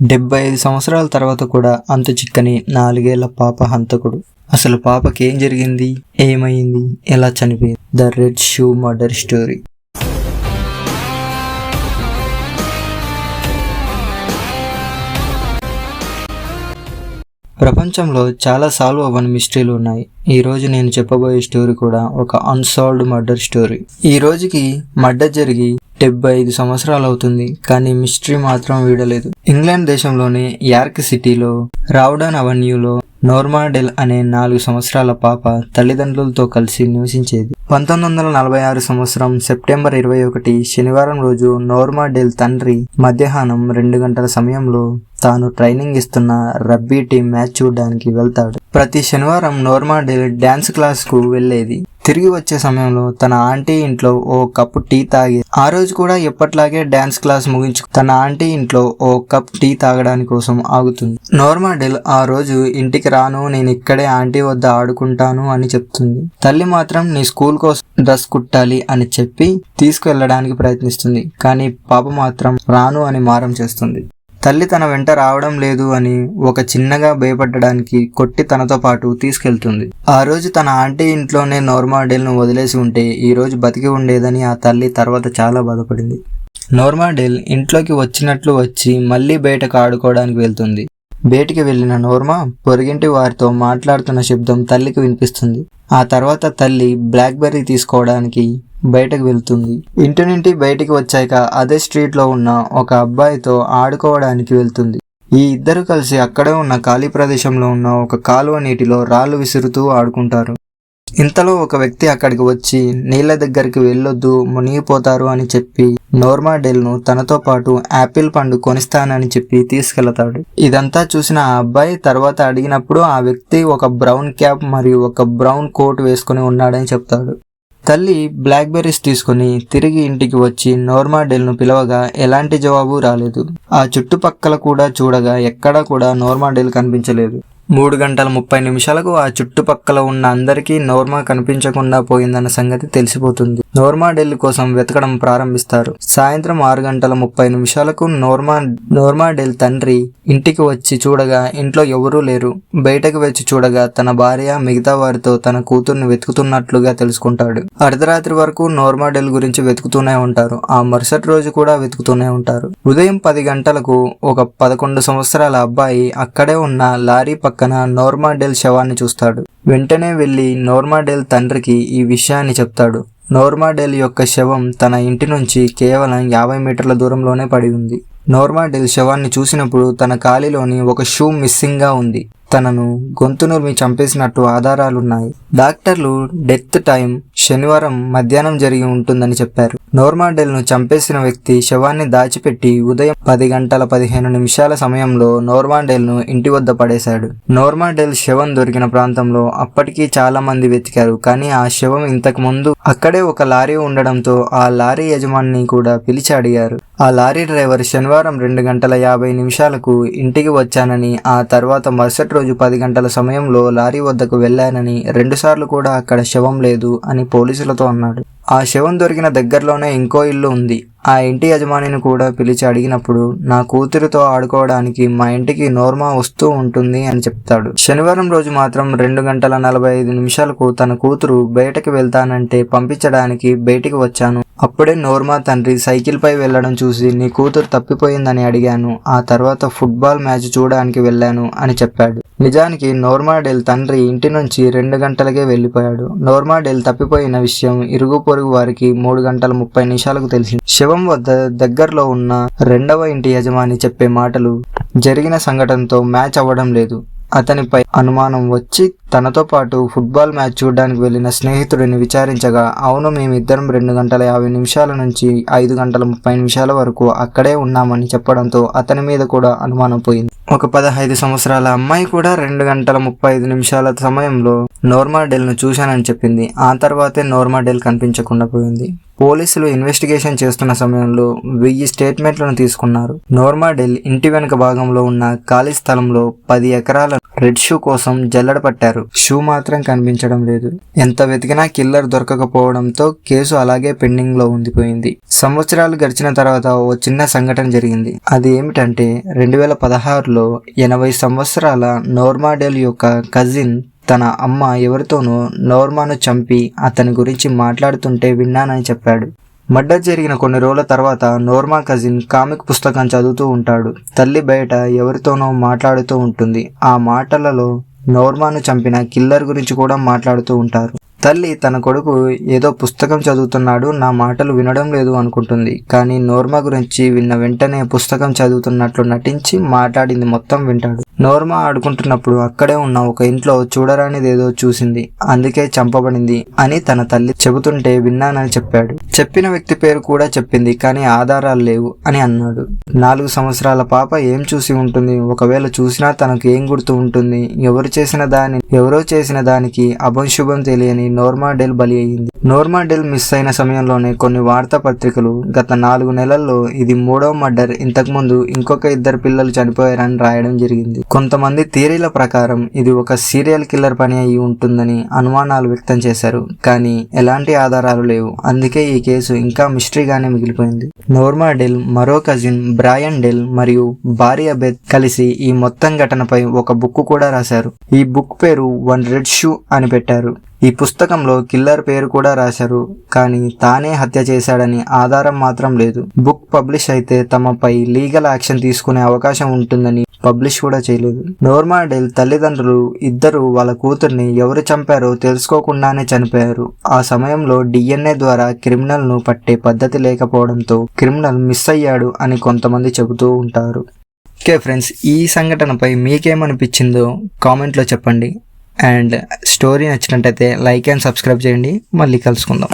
డెబ్బై ఐదు సంవత్సరాల తర్వాత కూడా అంతు చిక్కని నాలుగేళ్ళ పాప హంతకుడు. అసలు పాపకి ఏం జరిగింది? ఏమైంది? ఎలా చనిపోయింది? The red shoe murder story. ప్రపంచంలో చాలా సాల్వ్ అవ్వని మిస్టరీలు ఉన్నాయి. ఈ రోజు నేను చెప్పబోయే స్టోరీ కూడా ఒక అన్సాల్వ్డ్ మర్డర్ స్టోరీ. ఈ రోజుకి మర్డర్ జరిగి డెబ్బై ఐదు సంవత్సరాలు అవుతుంది కానీ మిస్టరీ మాత్రం వీడలేదు. ఇంగ్లాండ్ దేశంలోని యార్క్ సిటీలో రావడాన్ అవెన్యూలో నోర్మాడెల్ అనే నాలుగు సంవత్సరాల పాప తల్లిదండ్రులతో కలిసి నివసించేది. పంతొమ్మిది వందల నలభై ఆరు సంవత్సరం సెప్టెంబర్ ఇరవై ఒకటి శనివారం రోజు నోర్మాడెల్ తండ్రి మధ్యాహ్నం రెండు గంటల సమయంలో తాను ట్రైనింగ్ ఇస్తున్న రబ్బీ టీం మ్యాచ్ చూడడానికి వెళ్తాడు. ప్రతి శనివారం నోర్మాడెల్ డ్యాన్స్ క్లాస్కు వెళ్ళేది తిరిగి వచ్చే సమయంలో తన ఆంటీ ఇంట్లో ఓ కప్పు టీ తాగి ఆ రోజు కూడా ఎప్పట్లాగే డ్యాన్స్ క్లాస్ ముగించు తన ఆంటీ ఇంట్లో ఓ కప్ టీ తాగడానికి కోసం ఆగుతుంది. నోర్మాడెల్ ఆ రోజు ఇంటికి రాను నేను ఇక్కడే ఆంటీ వద్ద ఆడుకుంటాను అని చెప్తుంది. తల్లి మాత్రం నీ స్కూల్ కోసం డ్రెస్ కుట్టాలి అని చెప్పి తీసుకువెళ్ళడానికి ప్రయత్నిస్తుంది కానీ పాప మాత్రం రాను అని మారం చేస్తుంది. తల్లి తన వెంట రావడం లేదు అని ఒక చిన్నగా భయపడడానికి కొట్టి తనతో పాటు తీసుకెళ్తుంది. ఆ రోజు తన ఆంటీ ఇంట్లోనే నోర్మాడేల్ను వదిలేసి ఉంటే ఈ రోజు బతికి ఉండేదని ఆ తల్లి తర్వాత చాలా బాధపడింది. నోర్మాడేల్ ఇంట్లోకి వచ్చినట్లు వచ్చి మళ్ళీ బయటకు ఆడుకోవడానికి వెళ్తుంది. బయటికి వెళ్ళిన నోర్మా పొరుగింటి వారితో మాట్లాడుతున్న శబ్దం తల్లికి వినిపిస్తుంది. ఆ తర్వాత తల్లి బ్లాక్బెర్రీ తీసుకోవడానికి బయటకు వెళ్తుంది. ఇంటి నుండి బయటికి వచ్చాక అదే స్ట్రీట్లో ఉన్న ఒక అబ్బాయితో ఆడుకోవడానికి వెళ్తుంది. ఈ ఇద్దరు కలిసి అక్కడే ఉన్న ఖాళీ ప్రదేశంలో ఉన్న ఒక కాలువ నీటిలో రాళ్ళు విసురుతూ ఆడుకుంటారు. ఇంతలో ఒక వ్యక్తి అక్కడికి వచ్చి నీళ్ళ దగ్గరికి వెళ్ళొద్దు మునిగిపోతారు అని చెప్పి నోర్మాడెల్ను తనతో పాటు యాపిల్ పండు కొనిస్తానని చెప్పి తీసుకెళ్తాడు. ఇదంతా చూసిన ఆ అబ్బాయి తర్వాత అడిగినప్పుడు ఆ వ్యక్తి ఒక బ్రౌన్ క్యాప్ మరియు ఒక బ్రౌన్ కోట్ వేసుకుని ఉన్నాడని చెప్తాడు. తల్లి బ్లాక్ బెర్రీస్ తీసుకుని తిరిగి ఇంటికి వచ్చి నోర్మాడెల్ను పిలవగా ఎలాంటి జవాబు రాలేదు. ఆ చుట్టుపక్కల కూడా చూడగా ఎక్కడా కూడా నోర్మాడెల్ కనిపించలేదు. మూడు గంటల ముప్పై నిమిషాలకు ఆ చుట్టుపక్కల ఉన్న అందరికీ నోర్మా కనిపించకుండా పోయిందన్న సంగతి తెలిసిపోతుంది. నోర్మా ఢిల్లీ కోసం వెతకడం ప్రారంభిస్తారు. సాయంత్రం ఆరు గంటల ముప్పై నిమిషాలకు నోర్మా నోర్మా డెల్ తండ్రి ఇంటికి వచ్చి చూడగా ఇంట్లో ఎవరూ లేరు. బయటకు వచ్చి చూడగా తన భార్య మిగతా వారితో తన కూతుర్ని వెతుకుతున్నట్లుగా తెలుసుకుంటాడు. అర్ధరాత్రి వరకు నోర్మా డెల్ గురించి వెతుకుతూనే ఉంటారు. ఆ మరుసటి రోజు కూడా వెతుకుతూనే ఉంటారు. ఉదయం పది గంటలకు ఒక పదకొండు సంవత్సరాల అబ్బాయి అక్కడే ఉన్న లారీ పక్క పక్కన నోర్మాడెల్ శవాన్ని చూస్తాడు. వెంటనే వెళ్ళి నోర్మాడెల్ తండ్రికి ఈ విషయాన్ని చెప్తాడు. నోర్మాడెల్ యొక్క శవం తన ఇంటి నుంచి కేవలం యాభై మీటర్ల దూరంలోనే పడి ఉంది. నోర్మాడెల్ శవాన్ని చూసినప్పుడు తన కాలిలోని ఒక షూ మిస్సింగ్గా ఉంది. తనను గొంతు నురిమి చంపేసినట్టు ఆధారాలున్నాయి. డాక్టర్లు డెత్ టైం శనివారం మధ్యాహ్నం జరిగి ఉంటుందని చెప్పారు. నోర్మాడెల్ను చంపేసిన వ్యక్తి శవాన్ని దాచిపెట్టి ఉదయం పది గంటల పదిహేను నిమిషాల సమయంలో నోర్మాడెల్ను ఇంటి వద్ద పడేశాడు. నోర్మాడెల్ శవం దొరికిన ప్రాంతంలో అప్పటికీ చాలా మంది వెతికారు కానీ ఆ శవం ఇంతకు ముందు అక్కడే ఒక లారీ ఉండడంతో ఆ లారీ యజమాని కూడా పిలిచి అడిగారు. ఆ లారీ డ్రైవర్ శనివారం రెండు గంటల యాభై నిమిషాలకు ఇంటికి వచ్చానని ఆ తర్వాత మరుసటి రోజు పది గంటల సమయంలో లారీ వద్దకు వెళ్ళానని రెండుసార్లు కూడా అక్కడ శవం లేదు అని పోలీసులతో అన్నాడు. ఆ శవం దొరికిన దగ్గరలోనే ఇంకో ఇల్లు ఉంది. ఆ ఇంటి యజమానిని కూడా పిలిచి అడిగినప్పుడు నా కూతురితో ఆడుకోవడానికి మా ఇంటికి నోర్మా వస్తూ ఉంటుంది అని చెప్తాడు. శనివారం రోజు మాత్రం రెండు గంటల నలభై ఐదు నిమిషాలకు తన కూతురు బయటకు వెళ్తానంటే పంపించడానికి బయటికి వచ్చాను. అప్పుడే నోర్మా తండ్రి సైకిల్పై వెళ్ళడం వెళ్ళడం చూసి నీ కూతురు తప్పిపోయిందని అడిగాను. ఆ తర్వాత ఫుట్బాల్ మ్యాచ్ చూడడానికి వెళ్ళాను అని చెప్పాడు. నిజానికి నోర్మాడెల్ తండ్రి ఇంటి నుంచి రెండు గంటలకే వెళ్ళిపోయాడు నోర్మాడెల్ తప్పిపోయిన విషయం ఇరుగు పొరుగు వారికి మూడు గంటల ముప్పై నిమిషాలకు తెలిసింది. శవం వద్ద దగ్గరలో ఉన్న రెండవ ఇంటి యజమాని చెప్పే మాటలు జరిగిన సంఘటనతో మ్యాచ్ అవ్వడం లేదు. అతనిపై అనుమానం వచ్చి తనతో పాటు ఫుట్బాల్ మ్యాచ్ చూడడానికి వెళ్ళిన స్నేహితుడిని విచారించగా అవును మేమిద్దరం రెండు గంటల యాభై నిమిషాల నుంచి ఐదు గంటల ముప్పై నిమిషాల వరకు అక్కడే ఉన్నామని చెప్పడంతో అతని మీద కూడా అనుమానం పోయింది. ఒక పదహైదు సంవత్సరాల అమ్మాయి కూడా రెండు గంటల ముప్పై ఐదు నిమిషాల సమయంలో నోర్మా డెల్ను చూశానని చెప్పింది. ఆ తర్వాతే నోర్మా డెల్ కనిపించకుండా పోయింది. పోలీసులు ఇన్వెస్టిగేషన్ చేస్తున్న సమయంలో వెయ్యి స్టేట్మెంట్లను తీసుకున్నారు. నోర్మా డెల్ ఇంటి వెనుక భాగంలో ఉన్న ఖాళీ స్థలంలో పది ఎకరాల రెడ్ షూ కోసం జల్లడ పట్టారు. షూ మాత్రం కనిపించడం లేదు. ఎంత వెతికినా కిల్లర్ దొరకకపోవడంతో కేసు అలాగే పెండింగ్లో ఉండిపోయింది. సంవత్సరాలు గడిచిన తర్వాత ఓ చిన్న సంఘటన జరిగింది. అది ఏమిటంటే రెండు వేల పదహారులో ఎనభై సంవత్సరాల నోర్మా డెల్ యొక్క కజిన్ తన అమ్మ ఎవరితోనో నోర్మాను చంపి అతని గురించి మాట్లాడుతుంటే విన్నానని చెప్పాడు. మర్డర్ జరిగిన కొన్ని రోజుల తర్వాత నోర్మా కజిన్ కామిక్ పుస్తకం చదువుతూ ఉంటాడు. తల్లి బయట ఎవరితోనో మాట్లాడుతూ ఉంటుంది. ఆ మాటలలో నోర్మాను చంపిన కిల్లర్ గురించి కూడా మాట్లాడుతూ ఉంటారు. తల్లి తన కొడుకు ఏదో పుస్తకం చదువుతున్నాడు నా మాటలు వినడం లేదు అనుకుంటుంది. కానీ నోర్మా గురించి విన్న వెంటనే పుస్తకం చదువుతున్నట్లు నటించి మాట్లాడింది మొత్తం వింటాడు. నోర్మా ఆడుకుంటున్నప్పుడు అక్కడే ఉన్న ఒక ఇంట్లో చూడరానిదేదో చూసింది. అందుకే చంపబడింది అని తన తల్లి చెబుతుంటే విన్నానని చెప్పాడు. చెప్పిన వ్యక్తి పేరు కూడా చెప్పింది కానీ ఆధారాలు లేవు అని అన్నాడు. నాలుగు సంవత్సరాల పాప ఏం చూసి ఉంటుంది? ఒకవేళ చూసినా తనకు ఏం గుర్తు ఉంటుంది? ఎవరు చేసిన దాని ఎవరో చేసిన దానికి అభంశుభం తెలియని నోర్మా డెల్ బలి అయ్యింది. నోర్మా డెల్ మిస్ అయిన సమయంలోనే కొన్ని వార్తాపత్రికలు గత నాలుగు నెలల్లో ఇది మూడవ మర్డర్ ఇంతకుముందు ఇంకొక ఇద్దరు పిల్లలు చనిపోయారని రాయడం జరిగింది. కొంతమంది థియరీల ప్రకారం ఇది ఒక సీరియల్ కిల్లర్ పని అయి ఉంటుందని అనుమానాలు వ్యక్తం చేశారు. కానీ ఎలాంటి ఆధారాలు లేవు. అందుకే ఈ కేసు ఇంకా మిస్టరీగానే మిగిలిపోయింది. నోర్మా డెల్ మరో కజిన్ బ్రాయన్ డెల్ మరియు భార్య బెత్ కలిసి ఈ మొత్తం ఘటనపై ఒక బుక్ కూడా రాశారు. ఈ బుక్ పేరు వన్ రెడ్ షూ అని పెట్టారు. ఈ పుస్తకంలో కిల్లర్ పేరు కూడా రాశారు కానీ తానే హత్య చేశాడని ఆధారం మాత్రం లేదు. బుక్ పబ్లిష్ అయితే తమపై లీగల్ యాక్షన్ తీసుకునే అవకాశం ఉంటుందని పబ్లిష్ కూడా చేయలేదు. నోర్మాడెల్ తల్లిదండ్రులు ఇద్దరు వాళ్ళ కూతుర్ని ఎవరు చంపారో తెలుసుకోకుండానే చనిపోయారు. ఆ సమయంలో డిఎన్ఏ ద్వారా క్రిమినల్ను పట్టే పద్ధతి లేకపోవడంతో క్రిమినల్ మిస్ అయ్యాడు అని కొంతమంది చెబుతూ ఉంటారు. ఓకే ఫ్రెండ్స్ ఈ సంఘటనపై మీకేమనిపించిందో కామెంట్లో చెప్పండి. అండ్ స్టోరీ నచ్చినట్టయితే లైక్ అండ్ సబ్స్క్రైబ్ చేయండి. మళ్ళీ కలుసుకుందాం.